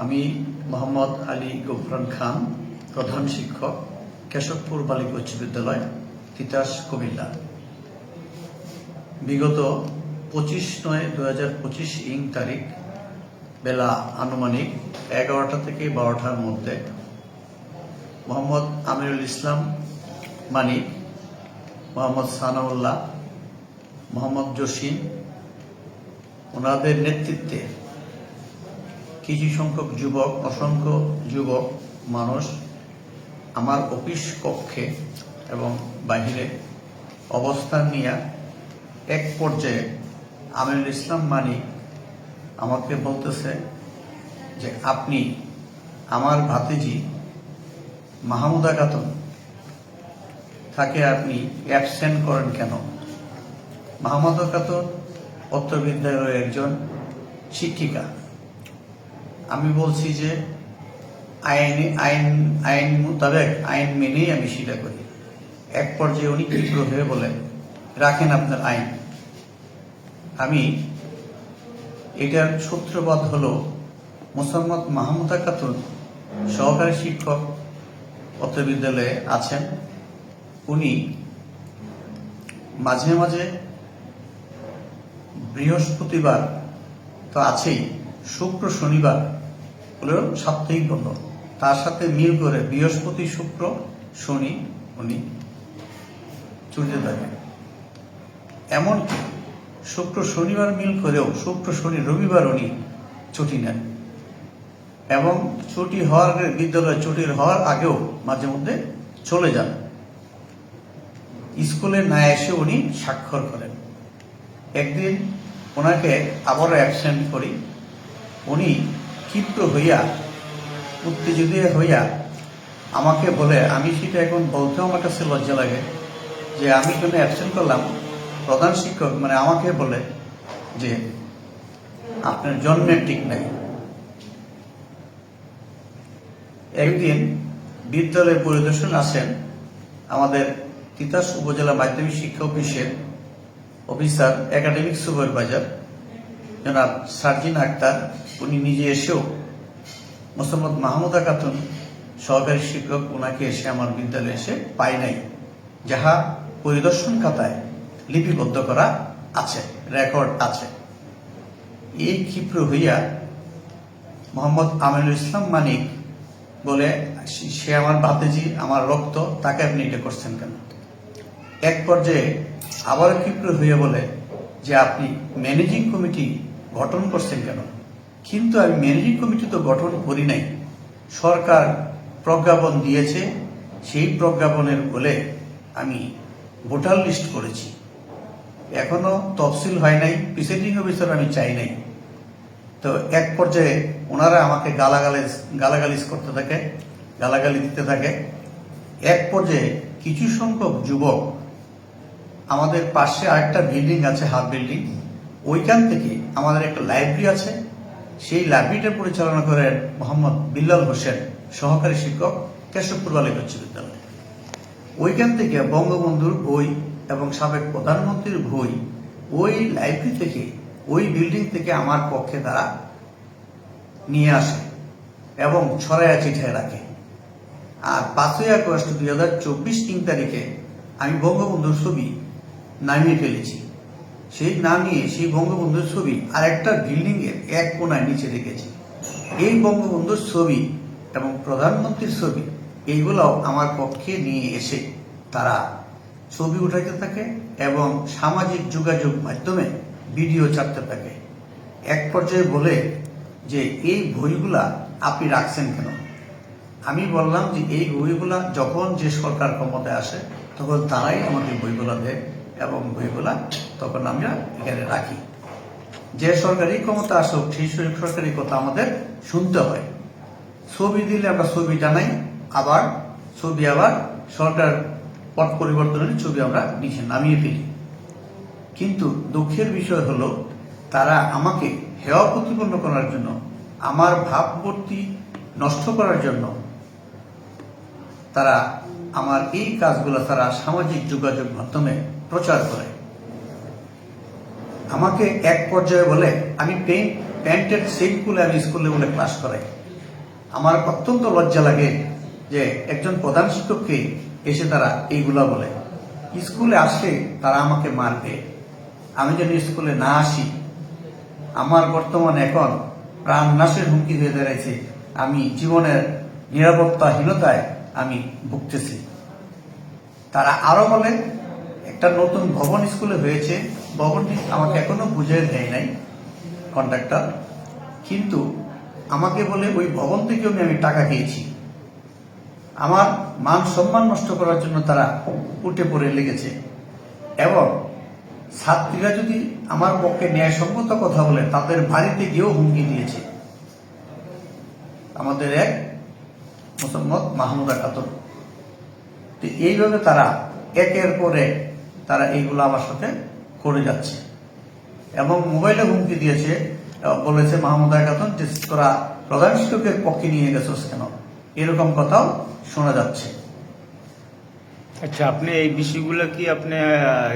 আমি মোহাম্মদ আলী গফরান খান, প্রধান শিক্ষক, কেশবপুর বালিকা উচ্চ বিদ্যালয়, তিতাস কুমিল্লা। বিগত পঁচিশ নয় দু হাজার পঁচিশ ইং তারিখ, বেলা আনুমানিক এগারোটা থেকে বারোটার মধ্যে। মোহাম্মদ আমিরুল ইসলাম মানিক, মোহাম্মদ সানাউল্লাহ, মোহাম্মদ জসিম, ওনাদের নেতৃত্বে কিছু সংখ্যক যুবক, অসংখ্য যুবক মানুষ আমার অফিস কক্ষে এবং বাহিরে অবস্থান নিয়ে এক পর্যায়ে আমিরুল ইসলাম মানিক আমাকে বলতেছে যে, আপনি আমার ভাতিজি মাহমুদা খাতুন, তাকে আপনি অ্যাবসেন্ট করেন কেন? মাহমুদা খাতুন উত্তর বিদ্যালয়ের একজন শিক্ষিকা। আমি বলছি যে আইন আইন আইন মোতাবেক আইন মেনেই আমি সেটা করি। এক পর্যায়ে উনি তীব্র হয়ে বলেন, রাখেন আপনার আইন। আমি, এটার সূত্রপাত হল মোসাম্মদ মাহমুদা খাতুন সহকারী শিক্ষক উচ্চ বিদ্যালয়ে আছেন। উনি মাঝে মাঝে বৃহস্পতিবার তো আছেই, শুক্র শনিবার হলো সাপ্তাহিক বন্ধ। তার সাথে মিল করে বৃহস্পতি শুক্র, শনি, উনি ছুটিতে থাকেন এমনকি শুক্র, শনিবার মিল করেও শুক্র, শনি, রবিবার উনি ছুটি নেন। এবং ছুটি হওয়ার বিদ্যালয় ছুটির হওয়ার আগেও মাঝে মধ্যে চলে যান। স্কুলে না এসে উনি স্বাক্ষর করেন। একদিন ওনাকে আবারও অ্যাবসেন্ট করি। উনি ক্ষিপ্ত হইয়া, উত্তেজিত হইয়া আমাকে বলে, আমি সেটা এখন বলতেও আমার কাছে লজ্জা লাগে যে আমি কেন অ্যাবসেন্ট করলাম? প্রধান শিক্ষক মানে আমাকে বলে যে, আপনার জন্মের ঠিক নাই। একদিন বিদ্যালয়ের পরিদর্শন আসেন আমাদের তিতাস উপজেলা মাধ্যমিক শিক্ষা অফিসের অফিসার, একাডেমিক সুপারভাইজার। জনাব সার্জিন আক্তার, উনি নিজে এসেও মোসাম্মদ মাহমুদা খাতুন সহকারী শিক্ষক ওনাকে এসে আমার বিদ্যালয়ে এসে পাই নাই। যাহা পরিদর্শন খাতায় লিপিবদ্ধ করা আছে, রেকর্ড আছে। এই ক্ষিপ্র হইয়া মোহাম্মদ আমিনুল ইসলাম মানিক বলে, সে আমার ভাতেজি, আমার রক্ত, তাকে আপনি এটা করছেন কেন? এক পর্যায়ে আবার ক্ষিপ্র হইয়া বলে, যে আপনি ম্যানেজিং কমিটি গঠন করছেন কেন? কিন্তু আমি ম্যানেজিং কমিটি তো গঠন করি নাই। সরকার প্রজ্ঞাপন দিয়েছে, সেই প্রজ্ঞাপনের বলে আমি ভোটার লিস্ট করেছি। এখনও তফসিল হয় নাই, প্রিসাইডিং অফিসার আমি চাই নাই। তো এক পর্যায়ে ওনারা আমাকে গালাগালিজ গালাগালিজ করতে থাকে, গালাগালি দিতে থাকে। এক পর্যায়ে কিছু সংখ্যক যুবক আমাদের পাশে আরেকটা বিল্ডিং আছে, হাফ বিল্ডিং। ওইখান থেকে আমাদের একটা লাইব্রেরি আছে। সেই লাইব্রেরিটা পরিচালনা করেন মোহাম্মদ বিল্লাল হোসেন, সহকারী শিক্ষক, কেশবপুর বালিকা উচ্চ বিদ্যালয়। ওইখান থেকে বঙ্গবন্ধুর বই এবং সাবেক প্রধানমন্ত্রীর বই ওই লাইব্রেরি থেকে, ওই বিল্ডিং থেকে আমার পক্ষে তারা নিয়ে আসে এবং ছড়াইয়া চিঠায় রাখে। আর পাঁচই আগস্ট দুই হাজার চব্বিশ তিন তারিখে আমি বঙ্গবন্ধুর ছবি নামিয়ে ফেলেছি। সেই নামিয়ে সেই বঙ্গবন্ধুর ছবি আর একটা বিল্ডিং এর এক কোনায় নিচে রেখেছি। এই বঙ্গবন্ধুর ছবি এবং প্রধানমন্ত্রীর ছবি, এইগুলোও আমার পক্ষে নিয়ে এসে তারা ছবি উঠাইতে থাকে এবং সামাজিক যোগাযোগ মাধ্যমে ভিডিও ছাড়তে থাকে। এক পর্যায়ে বলে যে, এই বইগুলা আপনি রাখছেন কেন? আমি বললাম যে, এই বইগুলা যখন যে সরকার ক্ষমতায় আসে, তখন তারাই আমাদের বইগুলা দেয়। এবং বইগুলা তখন আমরা এখানে রাখি। যে সরকারি ক্ষমতা আসুক, সেই সরকারি কথা আমাদের শুনতে হয়। ছবি দিলে আমরা ছবি জানাই, আবার ছবি আবার সরকার পট পরিবর্তনের ছবি আমরা নিচে নামিয়ে ফেলি। কিন্তু দুঃখের বিষয় হলো, তারা আমাকে হেয় প্রতিপন্ন করার জন্য, আমার ভাবমূর্তি নষ্ট করার জন্য, তারা আমার এই কাজগুলো, তারা সামাজিক যোগাযোগ মাধ্যমে প্রচার করে। আমাকে এক পর্যায়ে বলে, আমি প্যান্টের সেট খুলে আমি স্কুলে বলে ক্লাস করাই। আমার অত্যন্ত লজ্জা লাগে যে একজন প্রধান শিক্ষককে এসে তারা এইগুলা বলে। স্কুলে আসে, তারা আমাকে মারবে। আমি যদি স্কুলে না আসি। আমার বর্তমানে এখন প্রাণ নাশের হুমকি হয়ে দাঁড়াইছে। আমি জীবনের নিরাপত্তাহীনতায় আমি ভুগতেছি। তারা আরও বলে একটা নতুন ভবন স্কুলে হয়েছে। ভবনটি আমাকে এখনও বুঝিয়ে দেয় নাই কন্ট্রাক্টর কিন্তু আমাকে বলে ওই ভবন থেকেও আমি টাকা খেয়েছি। আমার মান সম্মান নষ্ট করার জন্য তারা উঠে পড়ে লেগেছে। এবং ছাত্রীরা যদি আমার পক্ষে ন্যায়সঙ্গত কথা বলে, তাদের বাড়িতে গিয়েও হুমকি দিয়েছে। আমাদের এক মোসাম্মদ মাহমুদা খাতুন। তো এইভাবে তারা একের পর তারা এইগুলো আমার সাথে করে যাচ্ছে। এবং মোবাইলে হুমকি দিয়েছে বলেছে মাহমুদা খাতুন তোরা প্রধান শিক্ষকের পক্ষে নিয়ে গেছিস কেন? এরকম কথাও শোনা যাচ্ছে। আচ্ছা আপনি এই বিষয়গুলো কি আপনি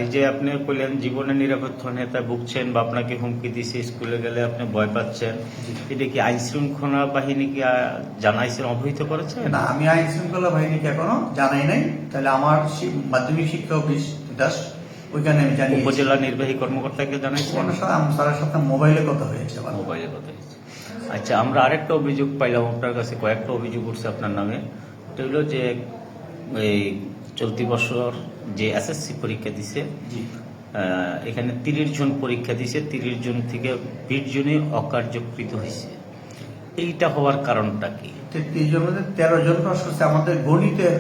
এই যে আপনি বললেন জীবনে নিরাপত্তা ভুগছেন বা আপনাকে হুমকি দিছে স্কুলে গেলে আপনি ভয় পাচ্ছেন। এটা কি আইন শৃঙ্খলা বাহিনী কি জানাইছেন অবহিত করেছে? না আমি আইন শৃঙ্খলা বাহিনীকে এখনও জানাই নাই। তাহলে আমার মাধ্যমিক শিক্ষা অফিস দাস ওইখানে আমি জানি উপজেলা নির্বাহী কর্মকর্তাকে জানাইছেন স্যারের সাথে মোবাইলে কথা হয়েছে আমার মোবাইলে কথা হয়েছে। আচ্ছা আমরা আরেকটা অভিযোগ পাইলাম আপনার কাছে। কয়েকটা অভিযোগ উঠছে আপনার নামে। এটা হলো যে এই চলতি বছর যে এসএসসি পরীক্ষা দিছে এখানে তিরিশ জন পরীক্ষা দিছে। তিরিশ জন থেকে বিশ জনই অকার্যকৃত হয়েছে। এইটা হওয়ার কারণটা কি? তেত্রিশ জন মধ্যে তেরো জন পাস করছে আমাদের গণিতের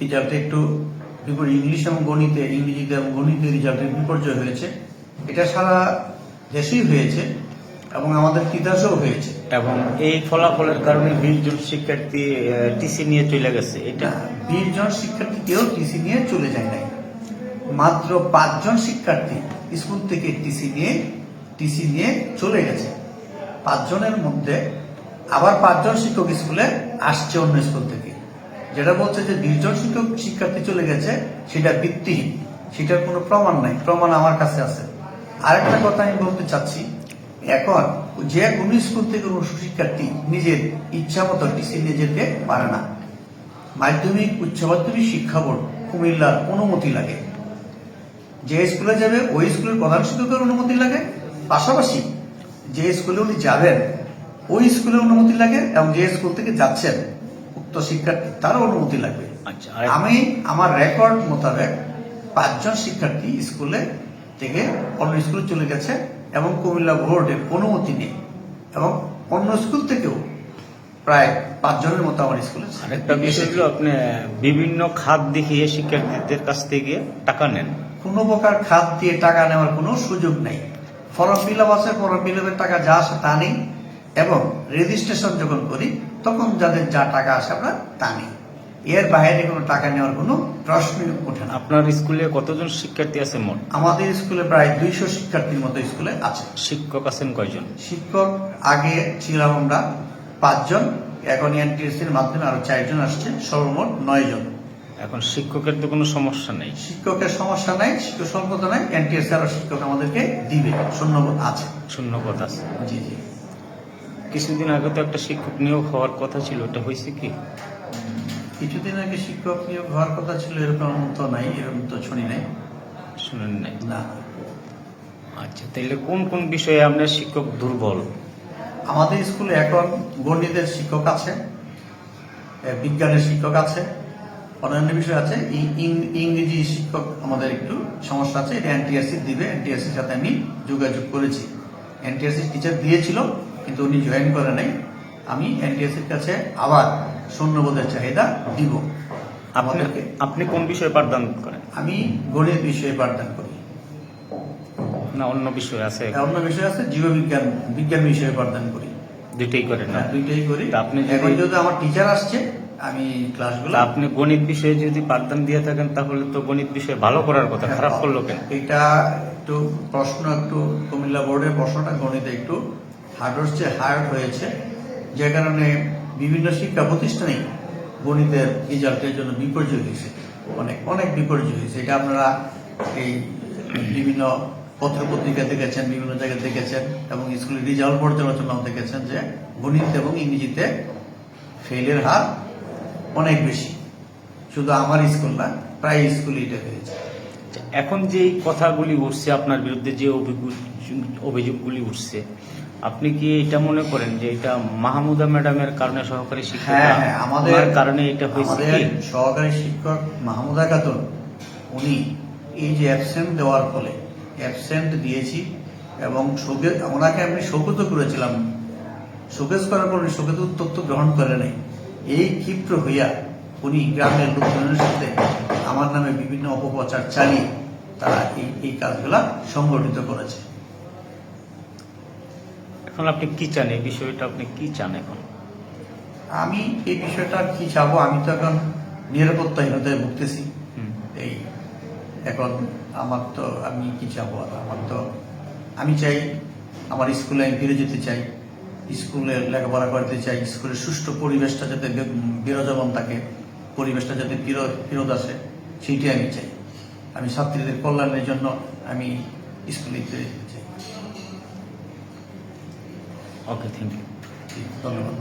রেজাল্টে একটু বিপর্যয় ইংলিশ এবং গণিতে ইংরেজিতে এবং গণিতে রেজাল্টের বিপর্যয় হয়েছে। এটা সারা দেশেই হয়েছে এবং আমাদের তিতাসেও হয়েছে। এবং এই ফলাফলের কারণে বিশ জন শিক্ষার্থী টিসি নিয়ে চলে গেছে। এটা বিশ জন শিক্ষার্থী কেউ টিসি নিয়ে চলে যায় নাই। মাত্র পাঁচজন শিক্ষার্থী স্কুল থেকে টিসি নিয়ে টিসি নিয়ে চলে গেছে। পাঁচজনের মধ্যে আবার পাঁচজন শিক্ষক স্কুলে আসছে অন্য স্কুল থেকে। যেটা বলছে যে বিশ জন শিক্ষক শিক্ষার্থী চলে গেছে, সেটা ভিত্তিহীন সেটার কোনো প্রমাণ নাই, প্রমাণ আমার কাছে আছে। আরেকটা কথা আমি বলতে চাচ্ছি, এখন যে কোনো স্কুল থেকে কোনো শিক্ষার্থী নিজের ইচ্ছা মতো টিসি যেতে পারে না। মাধ্যমিক, উচ্চ মাধ্যমিক শিক্ষা বোর্ড কুমিল্লার অনুমতি লাগে। যে স্কুলে যাবে, ওই স্কুলের প্রধান শিক্ষকের অনুমতি লাগে। পাশাপাশি যে স্কুলে উনি যাবেন, ওই স্কুলের অনুমতি লাগে এবং যে স্কুল থেকে যাচ্ছেন উক্ত শিক্ষার্থী তারও অনুমতি লাগবে। আচ্ছা আমি আমার রেকর্ড মোতাবেক পাঁচজন শিক্ষার্থী স্কুলে থেকে অন্য স্কুলে চলে গেছে এবং কুমিল্লা বোর্ডের অনুমতি নেই এবং অন্য স্কুল থেকেও প্রায় পাঁচজনের মতো আমার স্কুলে আরেকটা বিষয় হলো আপনি বিভিন্ন খাত দেখিয়ে শিক্ষার্থীদের কাছ থেকে টাকা নেন। কোনো প্রকার খাত দিয়ে টাকা নেওয়ার কোনো সুযোগ নেই। ফর্ম ফিল আপ আছে ফর্ম ফিল আপের টাকা যা আসে তা নেই এবং রেজিস্ট্রেশন যখন করি তখন যাদের যা টাকা আসে আমরা তা নেই। এর বাইরে কোনো টাকা নেওয়ার কোনো প্রশ্নই ওঠে না। আপনার স্কুলে কতজন শিক্ষার্থী আছে মোট? আমাদের স্কুলে প্রায় দুইশো শিক্ষার্থীর মতো স্কুলে আছে। শিক্ষক আছেন কয়জন? শিক্ষক আগে ছিলাম আমরা পাঁচজন এখন এনটিএসসির মাধ্যমে আরও চারজন আসছে সর্বমোট নয় জন এখন শিক্ষকের তো কোনো সমস্যা নেই। শিক্ষকের সমস্যা নাই শিক্ষক স্বল্পতা নাই এনটিএসসি আরও শিক্ষক আমাদেরকে দিবে শূন্যবোধ আছে। শূন্য কথা আছে। জি জি। কিছুদিন আগে তো একটা শিক্ষক নিয়োগ হওয়ার কথা ছিল ওটা হয়েছে কি? কিছুদিন আগে শিক্ষক নিয়োগ হওয়ার কথা ছিল এরকম তো নাই এরকম তো শুনি নাই। শুনেন নাই? না। আচ্ছা তাহলে কোন কোন বিষয়ে আপনার শিক্ষক দুর্বল? আমাদের স্কুলে এখন গণিতের শিক্ষক আছে বিজ্ঞানের শিক্ষক আছে অন্যান্য বিষয় আছে ইংরেজি শিক্ষক আমাদের একটু সমস্যা আছে এটা এনটিআরসি দিবে এনটিআরসির সাথে আমি যোগাযোগ করেছি। এনটিআরসি টিচার দিয়েছিল কিন্তু উনি জয়েন করে নাই। আমি এনটিআরসির কাছে আবার শূন্যবোধের চাহিদা দিব। আপনি আমাদেরকে আপনি কোন বিষয়ে পাঠদান করেন? আমি গণিত বিষয়ে পাঠদান করি। না অন্য বিষয় আছে? অন্য বিষয় আছে জীববিজ্ঞান বিজ্ঞান বিষয়ে পাঠদান করি। দুইটাই করেন না? হ্যাঁ, দুইটাই করি। আপনি যদি- এখন যদি আমার টিচার আসছে আমি ক্লাসগুলো আপনি গণিত বিষয়ে যদি পাঠদান দিয়ে থাকেন তাহলে তো গণিত বিষয়ে ভালো করার কথা খারাপ করল কেন? এটা একটু প্রশ্ন একটু কুমিল্লা বোর্ডের প্রশ্নটা গণিতে একটু হার্ড হচ্ছে হার্ড হয়েছে যে কারণে বিভিন্ন শিক্ষা প্রতিষ্ঠানে গণিতের রেজাল্টের জন্য বিপর্যয় হয়েছে। অনেক অনেক বিপর্যয় হয়েছে। এটা আপনারা এই বিভিন্ন পত্র পত্রিকা দেখেছেন বিভিন্ন জায়গায় দেখেছেন এবং স্কুলের রেজাল্ট পর্যালোচনাও দেখেছেন যে গণিত এবং ইংরেজিতে ফেলের হার অনেক বেশি। শুধু আমার স্কুল না প্রায় স্কুল এটা হয়েছে। আচ্ছা, এখন যে কথাগুলি উঠছে আপনার বিরুদ্ধে যে অভিযোগ অভিযোগগুলি উঠছে। আপনি কি এটা মনে করেন যে এটা মাহমুদা ম্যাডামের কারণে সহকারী শিক্ষক হ্যাঁ হ্যাঁ আমাদের কারণে এটা হয়েছে সহকারী শিক্ষক মাহমুদা খাতুন উনি এই যে অ্যাবসেন্ট দেওয়ার ফলে অ্যাবসেন্ট দিয়েছি এবং শোকে ওনাকে আমি শোকত করেছিলাম। শোকেজ করার পর উনি শোকেত উত্তর তো গ্রহণ করে নাই। এই ক্ষিপ্র হইয়া উনি গ্রামের লোকজনের সাথে আমার নামে বিভিন্ন অপপ্রচার চালিয়ে তারা এই এই কাজগুলা সংগঠিত করেছে। এখন আপনি কি চান? এই বিষয়টা আপনি কি চান এখন? আমি এই বিষয়টা কি চাবো? আমি তো এখন নিরাপত্তাহীনতায় ভুগতেছি। এই এখন আমার তো আমি কি চাবো? আর আমার তো আমি চাই আমার স্কুলে আমি ফিরে যেতে চাই স্কুলে লেখাপড়া করতে চাই স্কুলের সুষ্ঠু পরিবেশটা যাতে বিরাজমান থাকে পরিবেশটা যাতে ফিরত ফেরত আসে সেইটাই আমি চাই। আমি ছাত্রীদের কল্যাণের জন্য আমি স্কুলে ওকে থ্যাংক ইউ ধন্যবাদ